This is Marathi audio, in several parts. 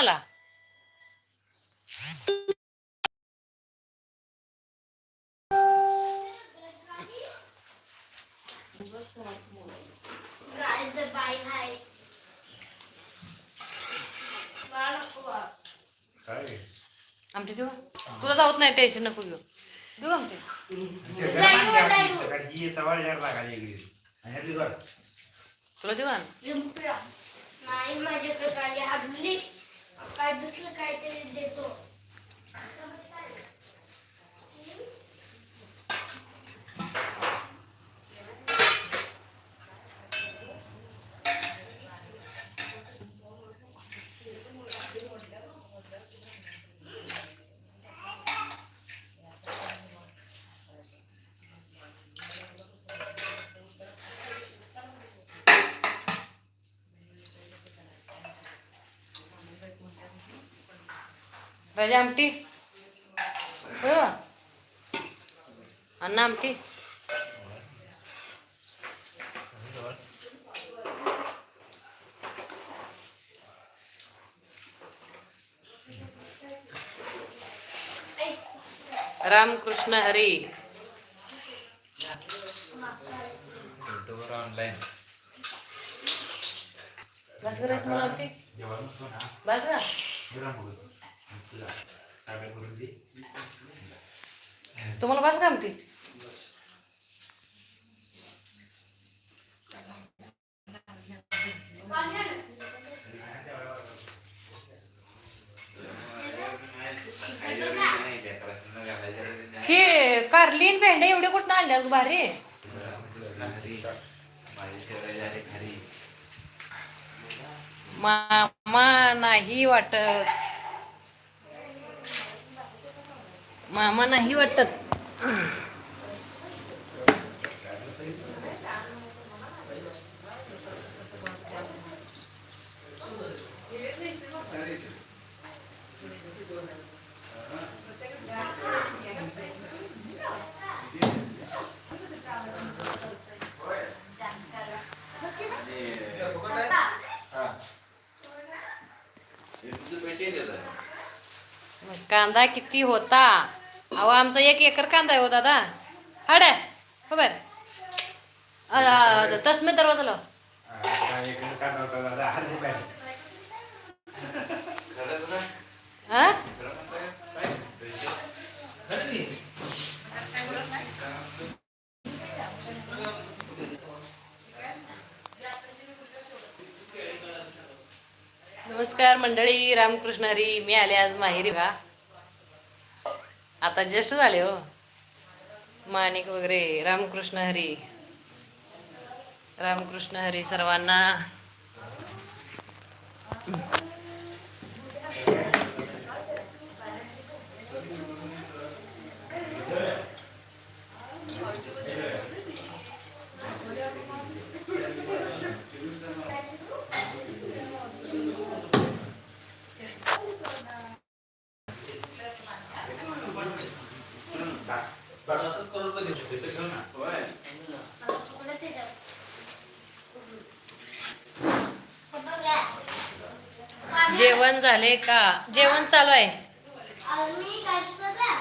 कोणाला? आमची देऊ? तुला जाऊत नाही टेन्शन नको घेऊ. देऊ आमची. तुला देऊ ना काय दुसरं काहीतरी देतो. राजा आमटी. हो. अण्णा आमटी. रामकृष्ण हरी. ऑनलाईन बस. बस तुम्हाला बस का आमटी हे कारलीन भेंड्या एवढे कुठं आणल्या भारी? मामा नाही वाटत. मामा नाही वाटत. कांदा किती होता? अहो आमचा एक एकर कांदा आहे हो दादा. हाड हो बर. तसमे दरवाजा लाव नमस्कार मंडळी रामकृष्ण हरी. मी आले आज माहेरी का आता जस्ट झाले हो. माणिक वगैरे रामकृष्ण हरी. रामकृष्ण हरी सर्वांना कोणाचे जाऊ? बघा. जेवण झाले का? जेवण चालू आहे.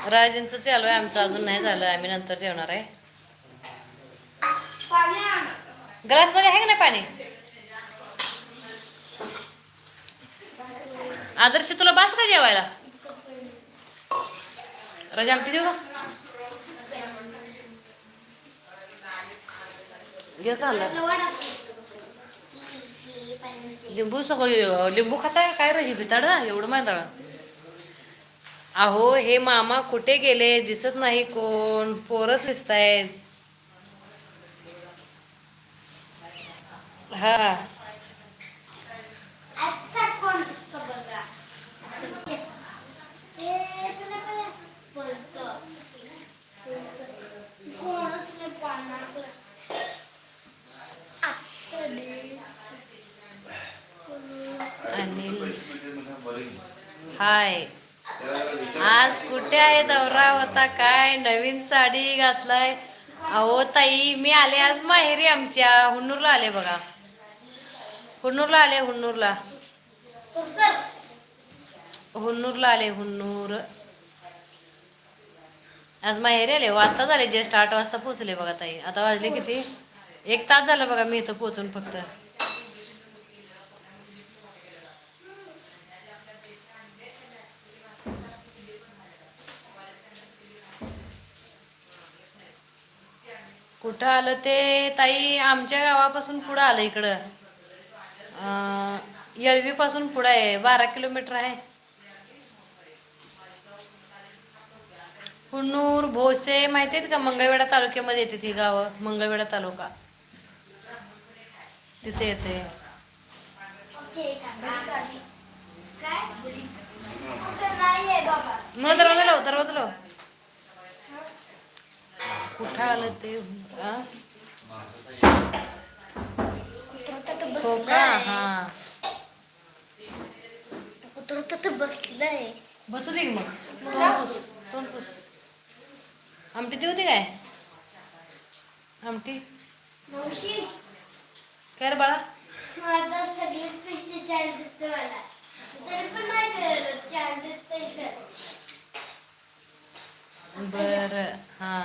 राजेंचं चालू आहे. आमचं अजून नाही झालं. आम्ही नंतर जेवणार आहे. पाणी ग्लासमध्ये आहे का नाही पाणी? आदर्श तुला बास का जेवायला? राजा आमटी देऊ का? घे का आणला? जवळ असतो. ही पाणी. लिंबू सगळं लिंबू खाताय काय रे भिताड एवढं माहिती अहो हे मामा कुठे गेले? दिसत नाही कोण. पोरच दिसतायत. हा आता कोण दिसतं बघा. हे तुला काय बोलतो? कोणच नाही पाहणार. आपले. अनिल हाय. आज कुठे आहे दौरा होता? काय नवीन साडी घातलाय? अहो ताई मी आले आज माहेरी आमच्या हुन्नूरला आले बघा. हुन्नूरला आले हुन्नूरला. हुन्नूरला आले हुन्नूर. आज माहेरी आले. हो आता झाले जस्ट आठ वाजता पोचले बघा ताई. आता वाजले किती? एक तास झाला बघा मी इथं पोचून फक्त. कुठं आलं ते ताई? आमच्या गावापासून पुढं आलं इकडं. अं, येळवीपासून पुढं आहे. बारा किलोमीटर आहे. हुन्नूर भोसे माहिती आहेत का? मंगळवेढा तालुक्यामध्ये येते ती गावं. मंगळवेढा तालुका. तिथे येते. मला दरवाजा लाव दरवाजा लाव. कुठं आलं ते? हो का? हा. कुत्र तर बसलंय. बसू दे की मग. तोंड पुस तोंड पुस. आमटी ती होती काय? आमटी. मावशी. काय रे बाळा. माझा सगळे पैसे चार दिसते मला तरी पण नाही चार दिसते बर हा.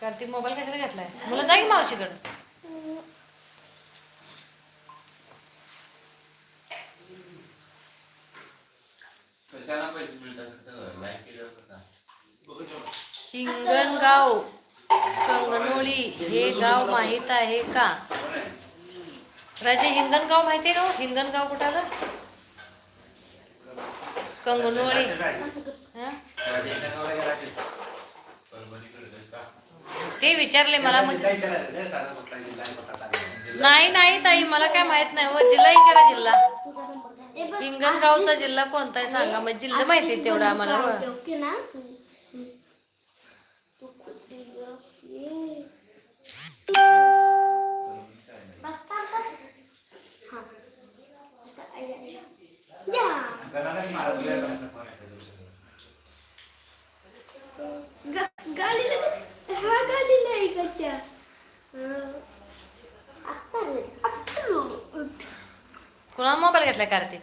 कार्तिक मोबाईल कशाला घेतलाय? मला जा की मावशीकडं. हिंगणगाव कंगनोळी हे गाव माहीत आहे का? राजे हिंगणगाव माहिती आहे का हो? हिंगणगाव कुठं कंगनोळी. ते विचारले मला. नाही नाही ताई मला काय माहीत नाही हो जिल्हा विचारा जिल्हा हिंगणगावचा जिल्हा कोणता आहे सांगा मग जिल्हा माहिती आहे तेवढा आम्हाला हो. कुणा मोबाईल घेतलाय कार्तिक.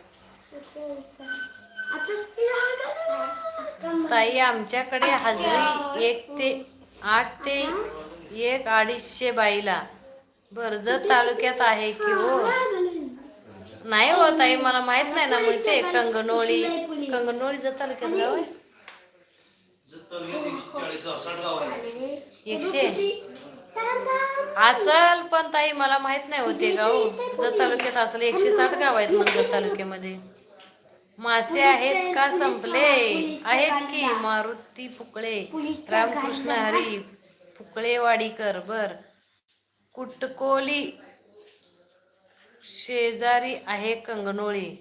ताई आमच्याकडे हजरी एक ते आठ ते एक अडीचशे बाईला. बर्जत तालुक्यात आहे की हो नाही हो ताई मला माहीत नाही ना मग ते कंगनोळी कंगनोळी जत तालुक्यात एकशे. असल पण ताई मला माहीत नाही होते गाव. जत तालुक्यात असेल एकशे साठ गाव आहेत मग जत तालुक्यामध्ये. मासे आहेत का संपले? आहेत की मारुती फुकळे? रामकृष्ण हरी फुकळे वाडीकर बर. कुटकोली शेजारी आहे कंगनोळी.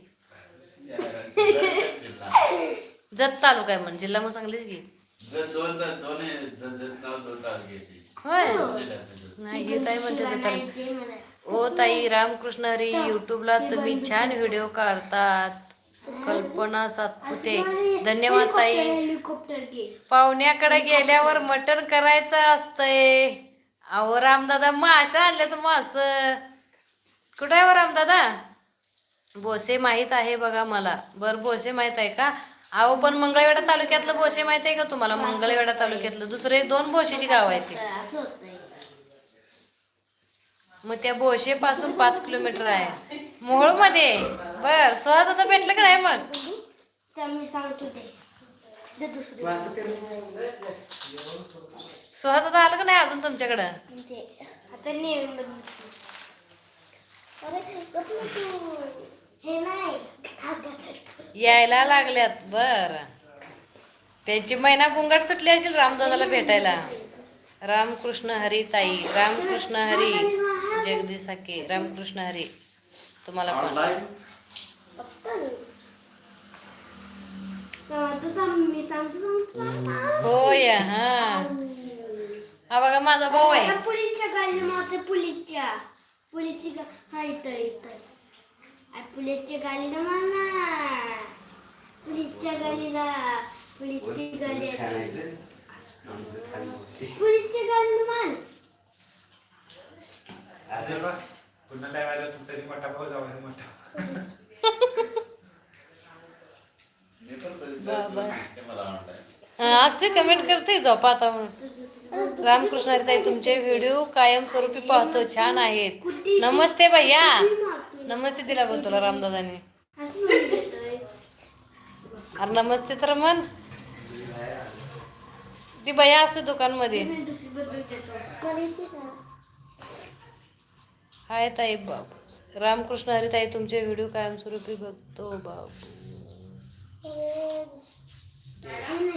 जत तालुका आहे म्हणजे जिल्हा मग सांगलीच की. जर दोन तर दोन आहे, जर- जर नाव दोन तालुक्याचे. होय. नाही हे ताई म्हणते ओ ताई रामकृष्ण हरी युट्यूबला तुम्ही छान व्हिडिओ काढतात. कल्पना सातपुते. धन्यवाद ताई. पाहुण्याकडे गेल्यावर मटण करायचं असतंय. अहो रामदादा माशा आणले तर मास. कुठे आहे हो रामदादा? बोसे माहीत आहे बघा मला. बर बोसे माहीत आहे का? अहो पण मंगळवेढा तालुक्यातलं बोसे माहीत आहे का तुम्हाला? मंगळवेढा तालुक्यातलं. दुसरे दोन बोशेची गाव आहेत ते. असं होतंय. मग त्या बोशे पासून पाच किलोमीटर आहे. मोहोळमध्ये बर सोळा दादा भेटलं का नाही मग? तर मी सांगतो ते. ते. दुसरे सोळा दादा आलं का नाही अजून तुमच्याकडं? आता यायला लागल्यात बर. त्यांची मैना बुंगाट सुटली असेल रामदादाला भेटायला. रामकृष्ण हरी ताई रामकृष्ण हरी. जगदीश साके रामकृष्ण हरी. तुम्हाला हा. होय हा. हा बघा माझा भाऊ आहे. पोलीसच्या गाडीला मात्र पोलीसच्या पोलीसची गा इथं इथं आ, पोलीसच्या गाडीला मला पोलीसच्या गाडीला पोलीसची गाडी आहे. खेळायचं. आमचं खाली. पोलीसच्या गाडीला माल अरे बा, पुन्हा नाही आलं तुमचा मोठा. भाऊ जाऊ मोठा बाबा ते मला वाटलं हा, असते कमेंट करते झोपा आता म्हणून. रामकृष्ण हरिताई तुमचे व्हिडिओ कायमस्वरूपी पाहतो. छान आहेत. नमस्ते भैया. नमस्ते दिला बघ तुला रामदादाने. अरे नमस्ते तर म्हण. ती भैया असते दुकानमध्ये? हाय ताई बाबू. रामकृष्ण हरिताई तुमचे व्हिडिओ कायमस्वरूपी बघतो बाबू.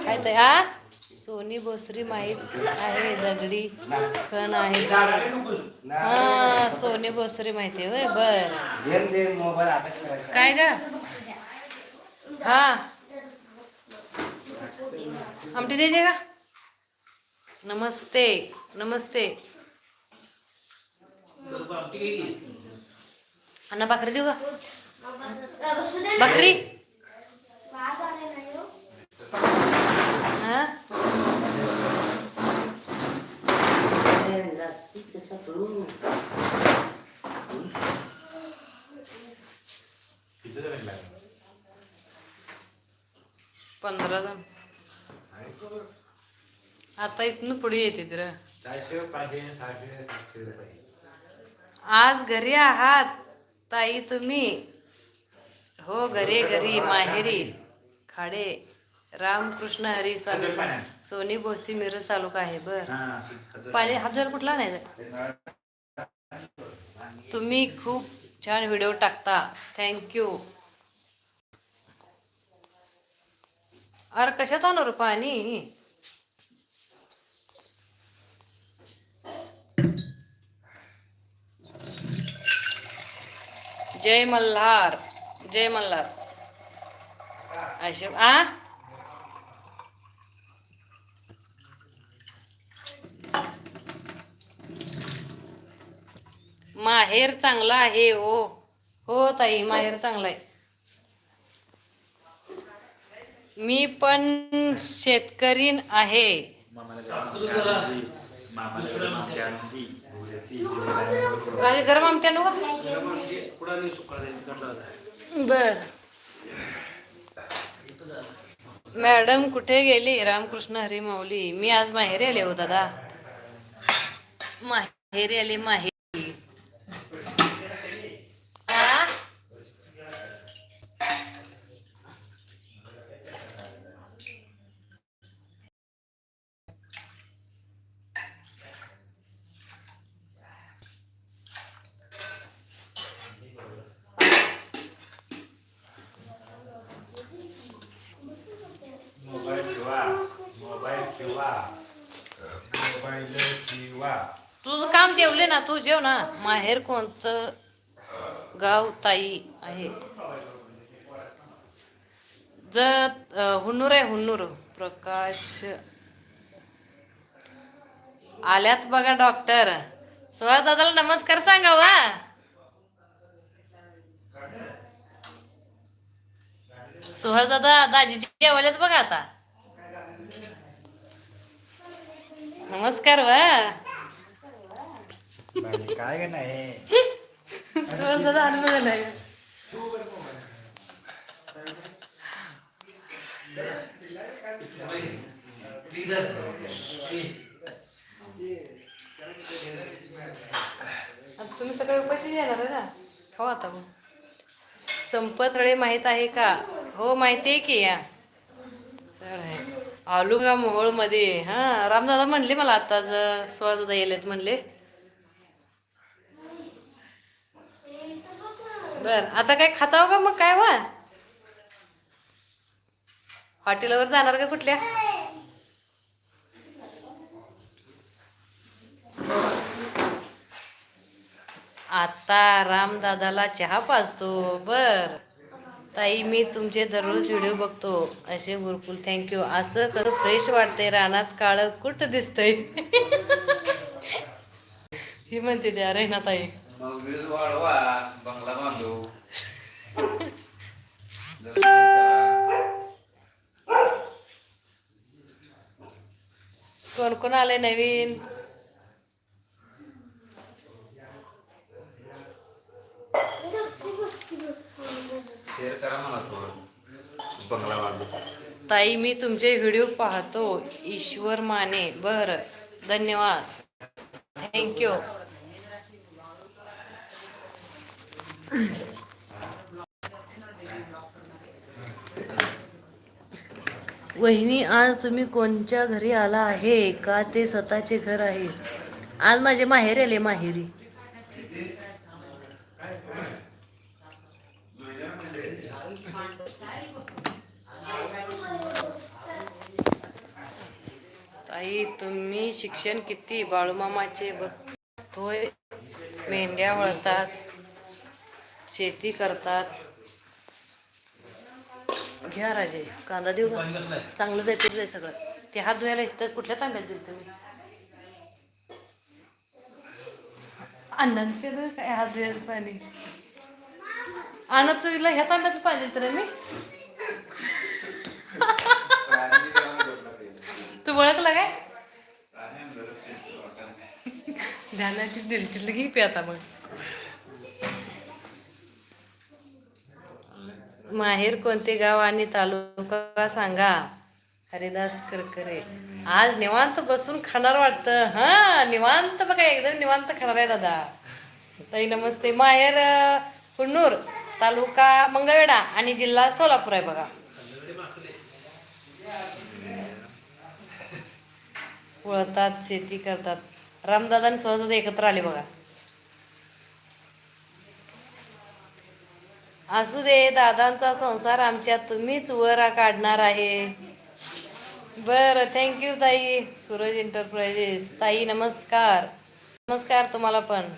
हाय ताई आ सोनी भोसरी माहीत आहे दगडी खण आहे. हा सोनी भोसरी माहिती आहे होय बर. काय ग? हा. आमटी द्यायचे का नमस्ते नमस्ते. अण्णा भाकरी देऊ का. भाकरी? हो. हा किती जण लागले पंधरा जण. आता इथनं पुढे येते तर आज घरी आहात ताई तुम्ही. हो घरी घरी माहेरी खाडे. रामकृष्ण हरी स्वामी. सोनी भोसी मिरज तालुका आहे बर. पाणी हात जर कुठला नाही तुम्ही खूप छान व्हिडिओ टाकता. थँक्यू अरे कशात आणू रे पाणी? जय मल्हार. जय मल्हार. अशोक आ? माहेर चांगला आहे हो. हो ताई माहेर चांगला आहे. मी पण शेतकरीन आहे. गरम बर. मॅडम कुठे गेली? रामकृष्ण हरी माऊली. मी आज माहेरी आले हो दादा. माहेरी आले माहेर आ? मोबाईल ठेवा मोबाईल ठेवा मोबाईल ठेवा तुझं काम जेवले ना तू जेव ना. माहेर कोणतं गाव ताई आहे. जत हुन्नूर आहे हुन्नूर. प्रकाश. आल्यात बघा डॉक्टर. सोळा दादाला नमस्कार सांगा वा. सुहास दादा दाजीची जेवायलाच बघा आता. नमस्कार वा. काय का नाही सुहास दादा अनुभव नाही आता तुम्ही सगळे उपाशी येणार आहे ना? खाऊ आता मग. संपत रळे माहीत आहे का? हो माहिती आहे की या. तर आहे. आलू का मोहोळमध्ये हा रामदादा म्हणले मला आता दादा येलेत म्हणले. बर. आता काय खाताव का मग? काय वा? हॉटेलवर जाणार का कुठल्या? आता रामदादाला चहा पाजतो. बर. ताई मी तुमचे दररोज व्हिडिओ बघतो. असे भरपूर थँक्यू असं कर फ्रेश वाटते रानात काळं कुठं दिसतंय? ही म्हणते त्या रेना ताई. मग व्ह्यूज वाढवा बंगला बांधू कोण कोण आले नवीन? शेअर करा मला थोडं. बंगला बांधू ताई मी तुमचे व्हिडिओ पाहतो. ईश्वर माने. बर. धन्यवाद. थँक्यू वहिनी आज तुम्ही कोणच्या घरी आला आहे? का ते स्वतःचे घर आहे? आज माझे माहेर आले माहेरी. ताई तुम्ही शिक्षण किती? बाळूमामाचे बघतोय मेंढ्या वळतात. शेती करतात. घ्या राजे कांदा देऊ का? चांगलं जाय पीठ जाय सगळं. ते हात धुवायला इथं कुठल्या तांब्यात दिलं तुम्ही अन्नाने केलं काय हात धुवायचं पाणी? आणत तुला ह्या तांब्यात पाहिजे तर मी. तू ओळखला काय? ध्यानाची दिली तिथलं घे पे आता मग. माहेर कोणते गाव आणि तालुका सांगा? हरिदास करकरे. आज निवांत बसून खाणार वाटतं. हा निवांत बघा एकदम निवांत खाणार आहे दादा. ताई नमस्ते. माहेर अं, हुन्नूर तालुका मंगळवेढा आणि जिल्हा सोलापूर आहे बघा. वळतात शेती करतात. रामदादा आणि सहज एकत्र आले बघा. असू दे दादांचा संसार आमच्या तुम्हीच वर काढणार आहे. बरं थँक्यू ताई. सूरज एंटरप्राइजेस ताई नमस्कार. नमस्कार तुम्हाला पण.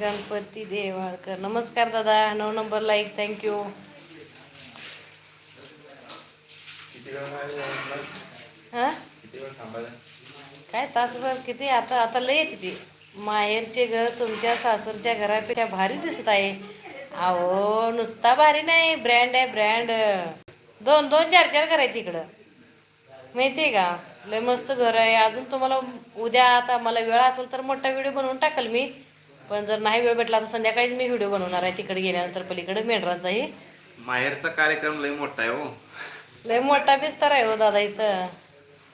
गणपती देवाळकर. नमस्कार दादा नऊ नंबर लाईक थँक्यू किती? हां? किती? काय तासभर किती? आता आता लय येते ती माहेरचे घर तुमच्या सासरच्या घरापेक्षा भारी दिसत आहे. अहो नुसता भारी नाही ब्रँड आहे ब्रँड दोन दोन चार चार घर आहे तिकडं. माहितीये का? लय मस्त घर आहे. अजून तुम्हाला उद्या आता मला वेळ असेल तर मोठा व्हिडिओ बनवून टाकल मी. पण जर नाही वेळ भेटला तर संध्याकाळीच मी व्हिडिओ बनवणार आहे तिकडे गेल्यानंतर पलीकडे मेंढराचाही. माहेरचा कार्यक्रम लय मोठा आहे हो. लय मोठा बिस्तर आहे हो दादा इथं.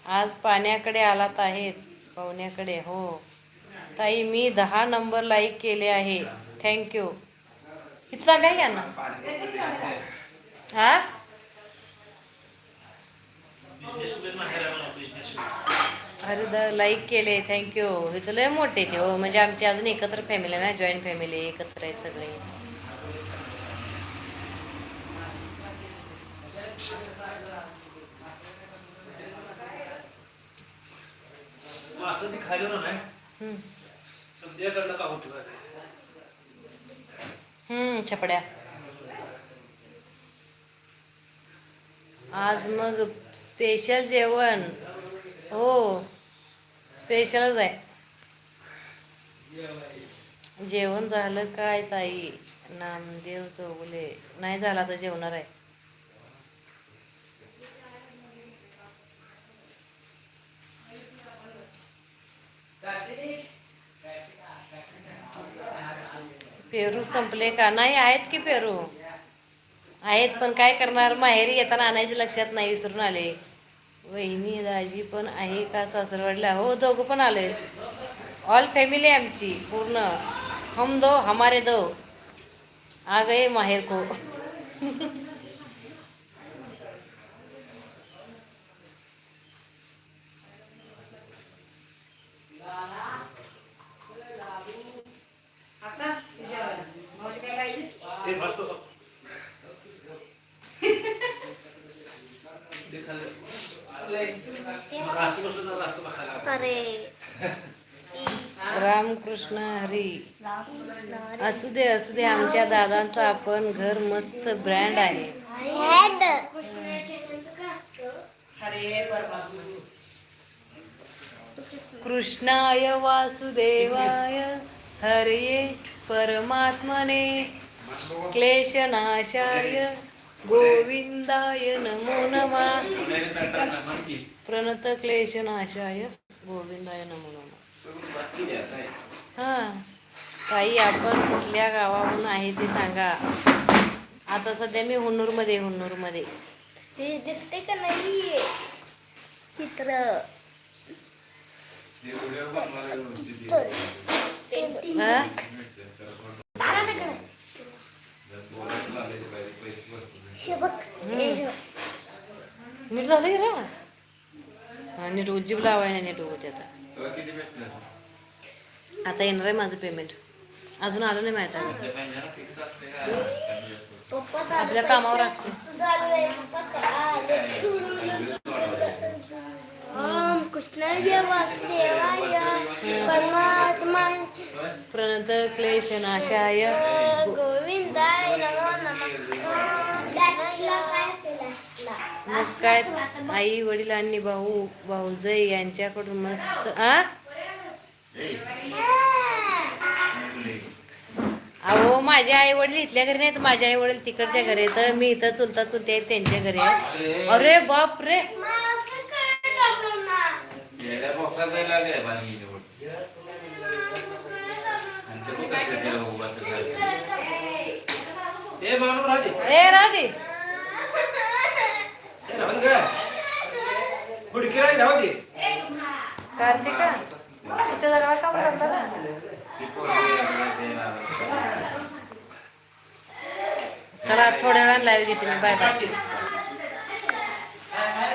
आज पाण्याकडे आलात आहेत पाहुण्याकडे हो. ताई मी दहा नंबर लाईक केले आहे. थँक्यू इथला काय घ्या ना हा? अरे द लाईक केले थँक्यू इथं लय मोठे ते हो. म्हणजे आमची अजून एकत्र फॅमिली आहे ना जॉईंट फॅमिली एकत्र आहेत सगळे. असं खायला नाही. संध्याकाळला हम्म छपड्या. आज मग स्पेशल जेवण. हो स्पेशलच आहे. जेवण झालं काय ताई? नामदेव चौगुले. नाही झाला तर जेवणार आहे. पेरू संपले का? नाही आहेत की पेरू? आहेत पण काय करणार? माहेरी येताना आणायचे लक्षात नाही विसरून आले. वहिनी दाजी पण आहे का सासरवाडीला? हो दोघं पण आले. ऑल फॅमिली आहे आमची पूर्ण. हम दो हमारे दो. आ गए माहेर को ते भाजतो का? ते खाल्लं. मग असं बसलं तर असं बसायला लागलं. अरे रामकृष्ण हरी. असू दे असू दे आमच्या दादांचं आपण घर मस्त ब्रँड आहे. कृष्णाय वासुदेवाय. हरये परमात्मने. क्लेशनाशाय. गोविंदाय नमो नमः प्रणत क्लेशनाशाय गोविंदाय नमो नमः हा ताई आपण कुठल्या गावाहून आहे ते सांगा. आता सध्या मी हुन्नूरमध्ये हुन्नूरमध्ये हे दिसते का नाही चित्र. ते व्हिडिओ बनवायला व्यवस्थित पेंटिंग हा मिळते. तर पण जर बोलायला लागले तर पाहिजे, पैसे भरपूर मिळतात. हे बघ हे. नीट झालं की? रे हा नीट उज्जीब लावायला नीट होते आता. आता येणार आहे माझं पेमेंट अजून आलं नाही माहिती आहे आपल्या कामावर असते. प्रणत क्लेश नाशाय. गोविंदाय नमो नमः मग काय आई वडील आणि भाऊ भाऊजय यांच्याकडून मस्त आ? अहो माझे आई वडील इथल्या घरी नाहीत माझे आई वडील तिकडच्या घरी आहेत. मी इथं चुलता चुलते आहेत त्यांच्या घरी आहे. अरे बाप रे! येड्या बोका ग. जाऊ दे. कार्तिका तिथे जरा काम करता ना. चला थोड्या वेळाने लाईव्ह घेते मी. Bye bye